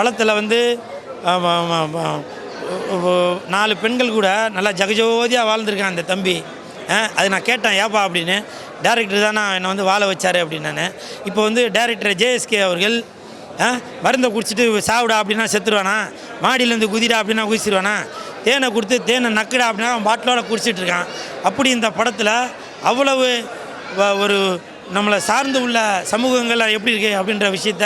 படத்தில் வந்து நாலு பெண்கள் கூட நல்லா ஜகஜோதியாக வாழ்ந்துருக்கான் அந்த தம்பி. அது நான் கேட்டேன் ஏப்பா? அப்படின்னு. டேரக்டர் தான் நான் என்னை வந்து வாழ வச்சார் அப்படின்னு நான். இப்போ வந்து டேரக்டர் ஜேஎஸ்கே அவர்கள் மருந்தை குடிச்சிட்டு சாப்பிடா அப்படின்னா செத்துருவானா? மாடியிலேருந்து குதிடா அப்படின்னா குதிச்சிருவானா? தேனை கொடுத்து தேனை நக்குடா அப்படின்னா அவன் பாட்டிலோட குடிச்சிட்டு இருக்கான். அப்படி இந்த படத்தில் அவ்வளவு வ- ஒரு நம்மளை சார்ந்து உள்ள சமூகங்கள் எப்படி இருக்கு அப்படின்ற விஷயத்த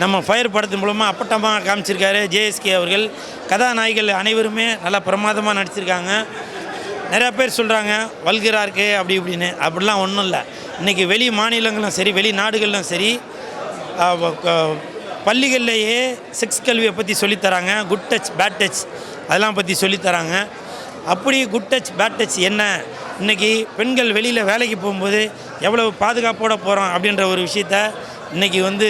நம்ம ஃபயர் படத்தின் மூலமாக அப்பட்டமாக காமிச்சிருக்காரு ஜேஎஸ்கே அவர்கள். கதாநாயகிகள் அனைவருமே நல்லா பிரமாதமாக நடிச்சிருக்காங்க. நிறையா பேர் சொல்கிறாங்க வல்கராக இருக்கு அப்படி இப்படின்னு. அப்படிலாம் ஒன்றும் இல்லை. இன்றைக்கி வெளி மாநிலங்களும் சரி வெளி நாடுகளிலும் சரி பள்ளிகள்லேயே செக்ஸ் கல்வியை பற்றி சொல்லித்தராங்க குட் டச் பேட் டச் அதெல்லாம் பற்றி சொல்லித்தராங்க அப்படி குட் டச் பேட் டச் என்ன? இன்றைக்கி பெண்கள் வெளியில் வேலைக்கு போகும்போது எவ்வளவு பாதுகாப்போட போகிறோம் அப்படின்ற ஒரு விஷயத்த இன்றைக்கி வந்து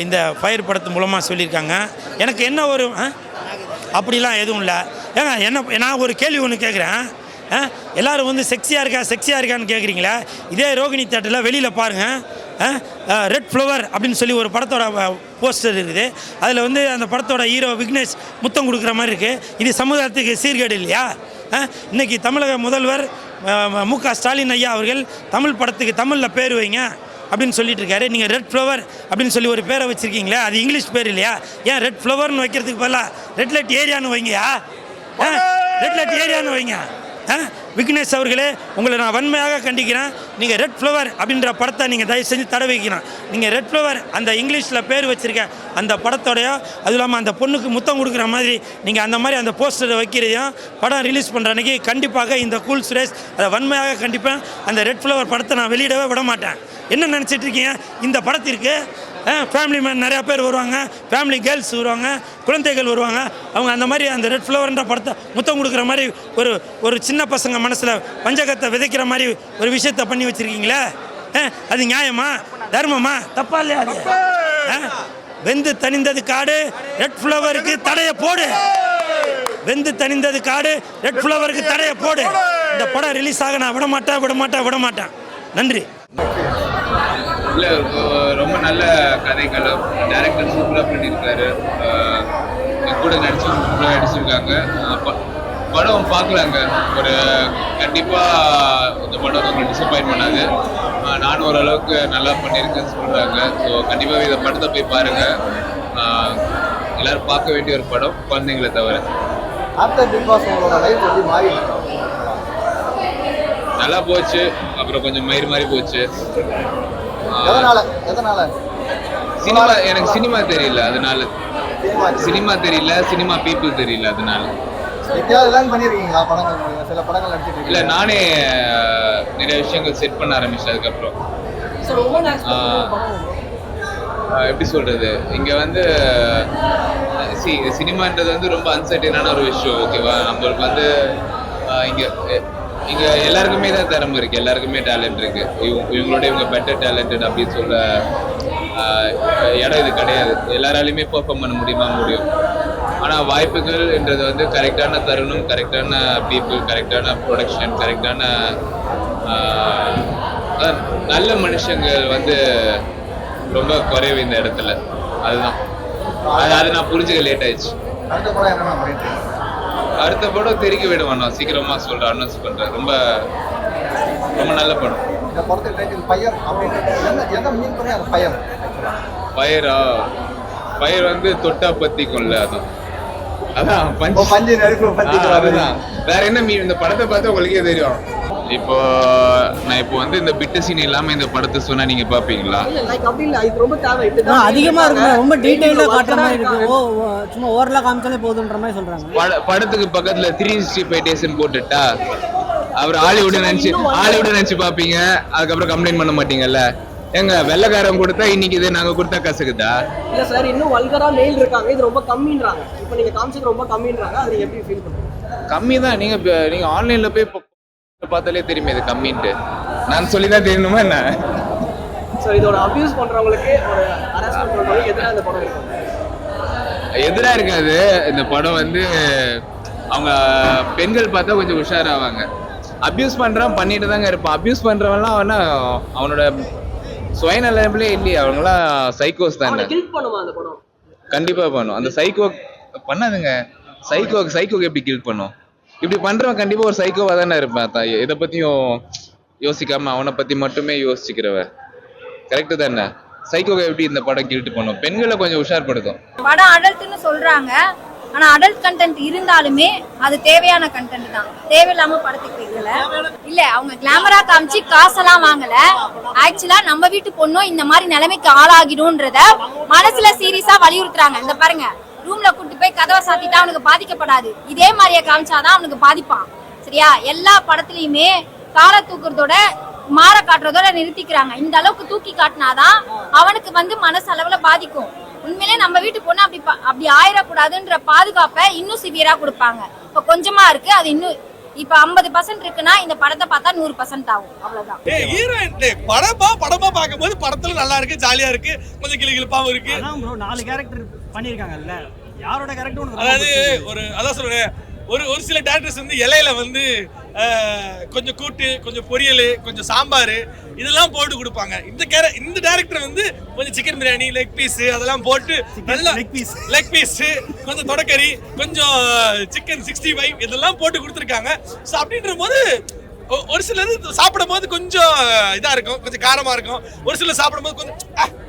இந்த ஃபயர் படத்து மூலமாக சொல்லியிருக்காங்க. எனக்கு என்ன ஒரு ஆ? அப்படிலாம் எதுவும் இல்லை. ஏங்க என்ன நான் ஒரு கேள்வி ஒன்று கேட்குறேன் எல்லோரும் வந்து செக்ஸியாக இருக்கா செக்ஸியாக இருக்கான்னு கேட்குறீங்களா இதே ரோகிணி தேட்டரில் வெளியில் பாருங்கள் ரெட் ஃப்ளவர் அப்படின்னு சொல்லி ஒரு படத்தோட போஸ்டர் இருக்குது. அதில் வந்து அந்த படத்தோட ஹீரோ விக்னேஷ் முத்தம் கொடுக்குற மாதிரி இருக்குது இது சமுதாயத்துக்கு சீர்கேடு இல்லையா? ஆ? இன்னைக்கு தமிழக முதல்வர் மு க ஸ்டாலின் ஐயா அவர்கள் தமிழ் படத்துக்கு தமிழில் பேர் வைங்க. அப்படின்னு சொல்லிட்டு இருக்காரு. நீங்கள் ரெட் ஃப்ளவர் அப்படின்னு சொல்லி ஒரு பேரை வச்சுருக்கீங்களே அது இங்கிலீஷ் பேர் இல்லையா? ஏன் ரெட் ஃப்ளவர்னு வைக்கிறதுக்கு பதிலாக ரெட் லைட் ஏரியான்னு வைங்கயா? ரெட் லைட் ஏரியான்னு வைங்க? விக்னேஷ் அவர்களே உங்களை நான் வன்மையாக கண்டிக்கிறேன். நீங்கள் ரெட் ஃப்ளவர் அப்படின்ற படத்தை நீங்கள் தயவு செஞ்சு தடை வைக்கணும். நீங்கள் ரெட் ஃப்ளவர் அந்த இங்கிலீஷில் பேர் வச்சுருக்க அந்த படத்தோடையோ அதுவும் இல்லாமல் அந்த பொண்ணுக்கு முத்தம் கொடுக்குற மாதிரி நீங்கள் அந்த மாதிரி அந்த போஸ்டரை வைக்கிறதையும் படம் ரிலீஸ் பண்ணுற அன்றைக்கி கண்டிப்பாக இந்த கூல் சுரேஷ் அதை வன்மையாக கண்டிப்பேன். அந்த ரெட் ஃப்ளவர் படத்தை நான் வெளியிடவே விட மாட்டேன். என்ன நினச்சிட்ருக்கீங்க இந்த படத்திற்கு ஃபேமிலி மேன் நிறையா பேர் வருவாங்க. ஃபேமிலி கேர்ள்ஸ் வருவாங்க. குழந்தைகள் வருவாங்க. அவங்க அந்த மாதிரி அந்த ரெட் ஃப்ளவர்ன்ற படத்தை முத்தம் கொடுக்குற மாதிரி ஒரு ஒரு சின்ன பசங்க மனசில் பஞ்சகத்தை விதைக்கிற மாதிரி ஒரு விஷயத்த பண்ணி வச்சுருக்கீங்களே? அது நியாயமா? தர்மமா? தப்பா இல்லையா அது? வெந்து தணிந்தது காடு ரெட் ஃப்ளவருக்கு தடைய போடு. வெந்து தணிந்தது காடு ரெட் ஃப்ளவருக்கு தடைய போடு. இந்த படம் ரிலீஸ் ஆக நான் விட மாட்டேன் விட மாட்டேன் விட மாட்டேன் நன்றி. இல்லை ரொம்ப நல்ல கதைகளும் டேரக்டர் சூப்பராக பண்ணியிருக்காரு கூட நடிச்சு சூப்பராக நடிச்சிருக்காங்க. படம் பார்க்கலாங்க. ஒரு கண்டிப்பாக இந்த படம் உங்களுக்கு டிசப்பாயின்ட் பண்ணாது. நானும் ஓரளவுக்கு நல்லா பண்ணியிருக்கேன்னு சொல்கிறாங்க ஸோ கண்டிப்பாக இந்த படத்தை போய் பாருங்கள் எல்லாரும் பார்க்க வேண்டிய ஒரு படம் குழந்தைங்களை தவிர. ஆஃப்டர் பிக் பாஸ் உங்களோட லைஃப் எப்படி மாறி நல்லா போச்சு. அப்புறம் கொஞ்சம் மயிறு மாதிரி போச்சு. எதனால? எதனால? சினிமா எனக்கு சினிமா தெரியல அதனால. சினிமா தெரியல. சினிமா பீப்புள் தெரியல அதனால. படங்கள்? சில படங்கள் நடிச்சிட்டு இல்ல நானே நிறைய விஷயங்கள் செட் பண்ண ஆரம்பிச்சேன் அதுக்கப்புறம் எப்படி சொல்றது? இங்க வந்து சி சினிமான்றது வந்து ரொம்ப அன்சர்டனான ஒரு விஷயம் ஓகேவா நம்மளுக்கு வந்து இங்க இங்க எல்லாருக்குமே தான் திறமை இருக்கு. எல்லாருக்குமே டேலண்ட் இருக்கு. இவங்க இவங்களோட இவங்க பெட்டர் டேலண்டட் அப்படின்னு சொல்ல இடம் இது கிடையாது. எல்லாராலையுமே பெர்ஃபார்ம் பண்ண முடியுமா? முடியும். ஆனால் வாய்ப்புகள்ன்றது வந்து கரெக்டான தருணம் கரெக்டான பீப்புள் கரெக்டான ப்ரொடக்ஷன் கரெக்டான நல்ல மனுஷங்கள் வந்து ரொம்ப குறைவு இந்த இடத்துல. அதுதான். அது அது நான் புரிஞ்சுக்க லேட் ஆயிடுச்சு. அடுத்த படம் தெரிக்க விடுவேன் நான் சீக்கிரமா சொல்றேன் அனௌன்ஸ் பண்றேன். ரொம்ப ரொம்ப நல்ல படம். இந்த படத்தில் டைட்டில் ஃபயர் அப்படின்னு. எதை மீன் பண்ணி அந்த ஃபயர் ஃபயரா ஃபயர் வந்து தொட்டா பத்திக்கும்ல அதான். அதான் பஞ்சு. பஞ்சு நெருப்பு பத்தி ஆ, அதுதான். வேற என்ன மீன் இந்த படத்தை பார்த்தா உங்களுக்கே தெரியும். இப்போ நான் இப்போ வந்து இந்த பிட்டு சீன் இல்லாம இந்த படத்தை சொன்னா நீங்க பாப்பீங்களா அதிகமா இருக்கு ரொம்ப டீடைலா காட்டுற மாதிரி இருக்கு. சும்மா ஓரலா காமிச்சாலே போதுன்ற மாதிரி சொல்றாங்க. பட படத்துக்கு பக்கத்துல த்ரீ சிக்ஸ்டி ஃபைவ் டேஸ்ன்னு போட்டுட்டா அவர் ஹாலிவுட் நினைச்சு ஹாலிவுட் நினைச்சு பாப்பீங்க அதுக்கப்புறம் கம்ப்ளைண்ட் பண்ண மாட்டீங்கல்ல. ஏங்க வெள்ளைக்காரன் கொடுத்தா இன்னைக்கு இது நாங்க கொடுத்தா கசக்குதா? இல்ல சார் இன்னும் வல்கரா மெயில் இருக்காங்க. இது ரொம்ப கம்மின்றாங்க. இப்போ நீங்க காமிச்சது ரொம்ப கம்மின்றாங்க. அது எப்படி ஃபீல் பண்ணுங்க கம்மி தான் நீங்க நீங்க ஆன்லைன்ல போய் பார்த்தாலே தெரியுமே இது கம்மின்ட்டு. நான் சொல்லி தான் தெரியணுமா என்ன? ஸோ இதோட அபியூஸ் பண்றவங்களுக்கு ஒரு ஹராஸ்மெண்ட் எதிராக இந்த படம் இருக்கும். எதிரா இருக்காது. இந்த படம் வந்து அவங்க பெண்கள் பார்த்தா கொஞ்சம் உஷாராவாங்க. அபியூஸ் பண்றான் பண்ணிட்டு தாங்க இருப்பான். அபியூஸ் பண்றவன்லாம் அவனா அவனோட சுயநலமே இல்லையே. அவங்களாம் சைக்கோஸ் தானே. கில்ட் பண்ணுமா அந்த படம். கண்டிப்பாக பண்ணும் அந்த சைக்கோ பண்ணாதுங்க. சைக்கோ சைக்கோக்கு எப்படி கில் பண்ணும்? இப்படி பண்றவன் கண்டிப்பா ஒரு சைக்கோவா தானே இருப்பான் தான் எதை பத்தியும் யோசிக்காம அவனை பத்தி மட்டுமே யோசிக்கிறவ கரெக்டு தானே? சைக்கோவை எப்படி இந்த படம் கில்ட் பண்ணும்? பெண்களை கொஞ்சம் உஷார்படுத்தும். படம் அடல்ட்னு சொல்றாங்க. ஆனா அடல்ட் கண்டென்ட் இருந்தாலுமே அது தேவையான கண்டென்ட் தான். தேவையில்லாம படத்துக்கு வைக்கல இல்ல அவங்க கிளாமரா காமிச்சு காசெல்லாம் வாங்கல. ஆக்சுவலா நம்ம வீட்டு பொண்ணும் இந்த மாதிரி நிலைமைக்கு ஆளாகிடும்ன்றத மனசுல சீரியஸா வலியுறுத்துறாங்க. இந்த பாருங்க. ரூம்ல கூட்டு போய் கதவை சாத்திட்டா அவனுக்கு பாதிக்கப்படாது. இதே மாதிரியே காமிச்சாதான் அவனுக்கு பாதிப்பான். சரியா? எல்லா படத்துலயுமே காலை தூக்குறதோட மாற காட்டுறதோட நிறுத்திக்கிறாங்க. இந்த அளவுக்கு தூக்கி காட்டினாதான் அவனுக்கு வந்து மனசளவுல பாதிக்கும். உண்மையிலே நம்ம வீட்டு பொண்ணு அப்படி அப்படி ஆயிடக்கூடாதுன்ற பாதுகாப்பை இன்னும் சிவியரா கொடுப்பாங்க. இப்ப கொஞ்சமா இருக்கு அது இன்னும் இப்ப ஐம்பது பர்சன்ட் இருக்குன்னா இந்த படத்தை பார்த்தா நூறு பர்சன்ட் ஆகும். அவ்வளவுதான். படமா படமா பார்க்கும்போது படத்துல நல்லா இருக்கு ஜாலியா இருக்கு. கொஞ்சம் கிளி கிளிப்பாவும் இருக்கு. நாலு கேரக்டர் பண்ணியிருக்காங்கல்ல யாரோட கேரக்டர் அதாவது? ஒரு அதான் சொல்றேன் ஒரு ஒரு சில டேரக்டர்ஸ் வந்து இலையில வந்து கொஞ்சம் கூட்டு கொஞ்சம் பொரியல் கொஞ்சம் சாம்பார் இதெல்லாம் போட்டு கொடுப்பாங்க இந்த கேர இந்த டேரக்டர் வந்து கொஞ்சம் சிக்கன் பிரியாணி லெக் பீஸ் அதெல்லாம் போட்டு நல்லா leg piece. லெக் பீஸ் கொஞ்சம் தொடக்கறி கொஞ்சம் சிக்கன் சிக்ஸ்டி ஃபைவ் இதெல்லாம் போட்டு கொடுத்துருக்காங்க ஸோ அப்படின்ற போது ஒரு சிலது சாப்பிடும் போது கொஞ்சம் இதா இருக்கும் கொஞ்சம் காரமா இருக்கும் ஒரு சிலர் சாப்பிடும் போது கொஞ்சம்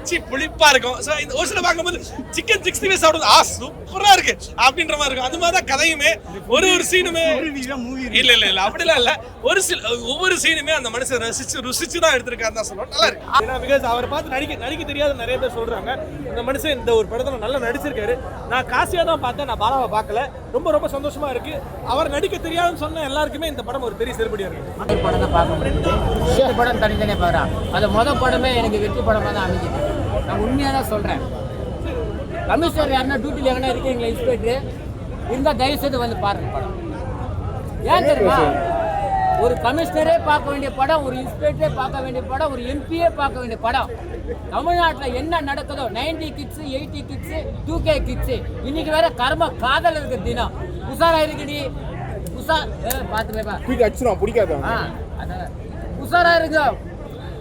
ஆ, புளிப்பா இருக்கும். ஸோ இந்த ஒரு சிலர் பார்க்கும்போது சிக்கன் சிக்ஸ்டி ஃபைவ் சாப்பிடும்போது ஆ சூப்பரா இருக்கு அப்படின்ற மாதிரி இருக்கும். அது மாதிரி தான் கதையுமே. ஒரு ஒரு சீனுமே. Movie-ல இல்லை இல்ல இல்ல இல்ல அப்படிலாம் இல்ல. ஒரு சில ஒவ்வொரு சீனுமே அந்த மனுஷன் ரசிச்சு ருசிச்சு தான் எடுத்திருக்காரு தான் சொல்லுவோம் நல்லா இருக்கு. ஏன்னா பிகாஸ் அவரை பார்த்து நடிக்க நடிக்க தெரியாத நிறைய பேர் சொல்றாங்க. இந்த மனுஷன் இந்த ஒரு படத்துல நல்லா நடிச்சிருக்காரு. நான் காசியா தான் பார்த்தேன் நான் பாலாவை பார்க்கல. ரொம்ப ரொம்ப சந்தோஷமா இருக்கு. அவர் நடிக்க தெரியாதுன்னு சொன்ன எல்லாருக்குமே இந்த படம் ஒரு பெரிய செருப்படியா இருக்கு. அந்த படம் தான் பார்க்க முடியுது படம் தனித்தனியாக பார்க்குறான். அது மொதல் படமே எனக்கு வெற்றி படமாக தான் அமைஞ்சிருக்கு. நான் உண்மையாக தான் சொல்கிறேன் கமிஷனர் யாருன்னா டியூட்டியில் எங்கன்னா இருக்கீங்களா இன்ஸ்பெக்டர் இருந்தால் தயவு செய்து வந்து பாருங்க படம். ஏன் தெரியுமா? ஒரு கமிஷனரே பார்க்க வேண்டிய படம் ஒரு இன்ஸ்பெக்டரே பார்க்க வேண்டிய படம் ஒரு எம்பியே பார்க்க வேண்டிய படம். தமிழ்நாட்டில் என்ன நடக்குதோ ninety kids eighty kids two K kids இன்னைக்கு வேற கர்ம காதல் இருக்கிற தினம். உஷாரா இருக்குடி. உஷா ஏ, பார்த்து போய் பா பிடிக்காது ஆ, அதான். உஷாரா இருங்க.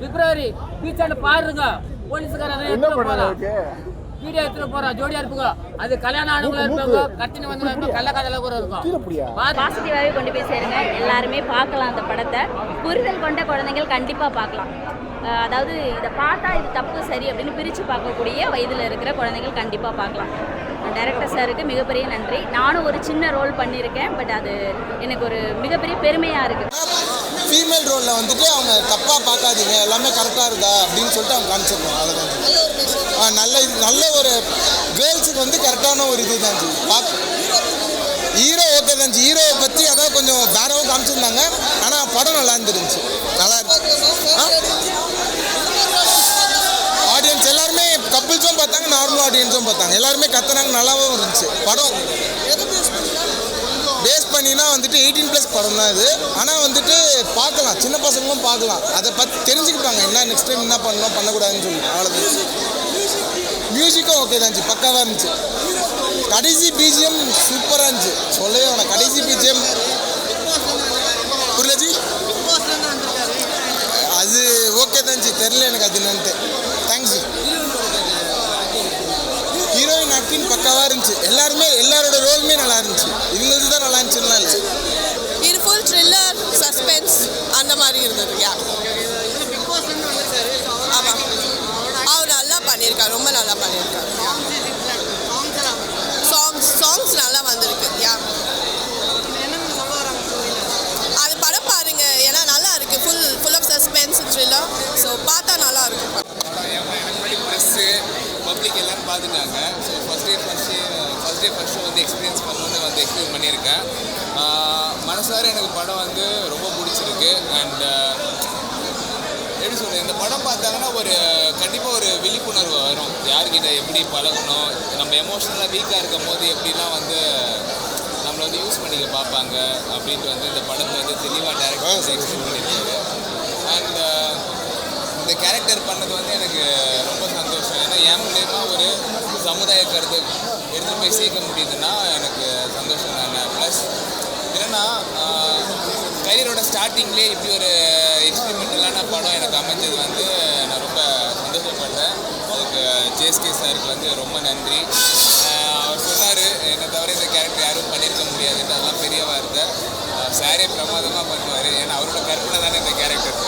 பிப்ரவரி பீச்சாண்ட பாருங்க. போலீஸ்காரன் என்ன வீடியோ எடுத்துட்டு போறோம் ஜோடியா இருப்புங்க அது கல்யாணம் ஆனவங்களா இருப்பாங்க கத்தினி வந்து கள்ள கதையில கூட இருக்கும். பாசிட்டிவாகவே கொண்டு போய் சேருங்க. எல்லாருமே பார்க்கலாம் அந்த படத்தை. புரிதல் கொண்ட குழந்தைகள் கண்டிப்பாக பார்க்கலாம். அஹ் அதாவது இதை பார்த்தா இது தப்பு சரி அப்படின்னு பிரித்து பார்க்கக்கூடிய வயதில் இருக்கிற குழந்தைகள் கண்டிப்பாக பார்க்கலாம். டைரக்டர் சாருக்கு மிகப்பெரிய நன்றி. நானும் ஒரு சின்ன ரோல் பண்ணியிருக்கேன் பட் அது எனக்கு ஒரு மிகப்பெரிய பெருமையாக இருக்குது ஃபீமேல் ரோலில் வந்துட்டு அவங்க தப்பாக பார்க்காதீங்க எல்லாமே கரெக்டாக இருக்கா அப்படின்னு சொல்லிட்டு அவங்க காமிச்சிருக்கோம் அவ்வளோதான் ஆ, நல்ல இது நல்ல ஒரு கேர்ள்ஸுக்கு வந்து கரெக்டான ஒரு இது தான் பார்க்க ஹீரோ ஓகே தான் ஹீரோவை பற்றி அதான் கொஞ்சம் வேறவும் காமிச்சிருந்தாங்க. ஆனால் படம் நல்லா இருந்துருந்துச்சு. நல்லா இருக்கு ஆடியன்ஸ் எல்லாருமே கப்பிள்ஸும் பார்த்தாங்க நார்மல் ஆடியன்ஸும் பார்த்தாங்க. எல்லாருமே கத்துனாங்க நல்லாவும் இருந்துச்சு. படம் பேஸ் பண்ணினா வந்துட்டு எயிட்டீன் ப்ளஸ் படம் தான் இது. ஆனால் வந்துட்டு பார்க்கலாம். சின்ன பசங்களும் பார்க்கலாம். அதை பற்றி தெரிஞ்சுக்கிட்டாங்க. என்ன நெக்ஸ்ட் டைம் என்ன பண்ணணும் பண்ணக்கூடாதுன்னு சொல்லி. அவ்வளோதான் மியூசிக்கும் ஓகே தான் இருந்துச்சு. பக்காவாக இருந்துச்சு. கடைசி பிஜிஎம் சூப்பராக இருந்துச்சு. சொல்லவே வேணாம். கடைசி பிஜிஎம் புரியலஜி அது ஓகே தான் இருந்துச்சு. தெரில எனக்கு அது என்னன்ட்டு தேங்க்ஸ் ஹீரோயின் ஆக்டிங் பக்காவாக இருந்துச்சு எல்லாருமே எல்லாரோட ரோலுமே நல்லா இருந்துச்சு. இவங்களுக்கு தான் நல்லா இருந்துச்சுன்னா இல்லை இது ஃபுல் த்ரில்லர் சஸ்பென்ஸ் அந்த மாதிரி இருந்தது யா ஆமாம் அவர் நல்லா பண்ணியிருக்காரு ரொம்ப நல்லா பண்ணியிருக்காரு சாங்ஸ் சாங்ஸ் நல்லா வந்திருக்கு யா அது படம் பாருங்க ஏன்னா நல்லா இருக்கு. Full full of suspense thriller so பார்த்தா நல்லா இருக்கும். பப்ளிக் எல்லாரும் பார்த்துட்டாங்க. So first day first day first day first show வந்து எக்ஸ்பீரியன்ஸ் பண்ணணும்னு வந்து எக்ஸ்பீரியன்ஸ் பண்ணியிருக்கேன். மனசார எனக்கு படம் வந்து ரொம்ப பிடிச்சிருக்கு. அண்ட் எப்படி சொல்கிறது இந்த படம் பார்த்தாங்கன்னா ஒரு கண்டிப்பாக ஒரு விழிப்புணர்வு வரும். யார்கிட்ட எப்படி பழகணும் நம்ம எமோஷ்னலாக வீக்காக இருக்கும் போது எப்படிலாம் வந்து நம்மளை வந்து யூஸ் பண்ணிக்க பார்ப்பாங்க அப்படின்ட்டு வந்து இந்த படத்தை வந்து தெளிவாக டேரக்டர் எக்ஸ்பிளைன் பண்ணியிருக்காரு. அண்ட் இந்த கேரக்டர் பண்ணது வந்து எனக்கு ரொம்ப சந்தோஷம். ஏன்னா என் மூலயமா ஒரு சமுதாய கருத்து எடுத்து போய் சேர்க்க முடியுதுன்னா எனக்கு சந்தோஷம் தானே. ப்ளஸ் என்னென்னா கரியரோட ஸ்டார்டிங்லேயே இப்படி ஒரு எக்ஸ்பெரிமெண்டலான படம் எனக்கு அமைஞ்சது வந்து நான் ரொம்ப சந்தோஷப்படுறேன். அதுக்கு ஜேஎஸ்கே சாருக்கு வந்து ரொம்ப நன்றி. அவர் சொன்னார் என்னை தவிர இந்த கேரக்டர் யாரும் பண்ணியிருக்க முடியாது. அதெல்லாம் பெரிய வார்த்தை சாரே பிரமாதமாக பண்ணுவார். ஏன்னா அவரோட கற்பனை தானே இந்த கேரக்டர்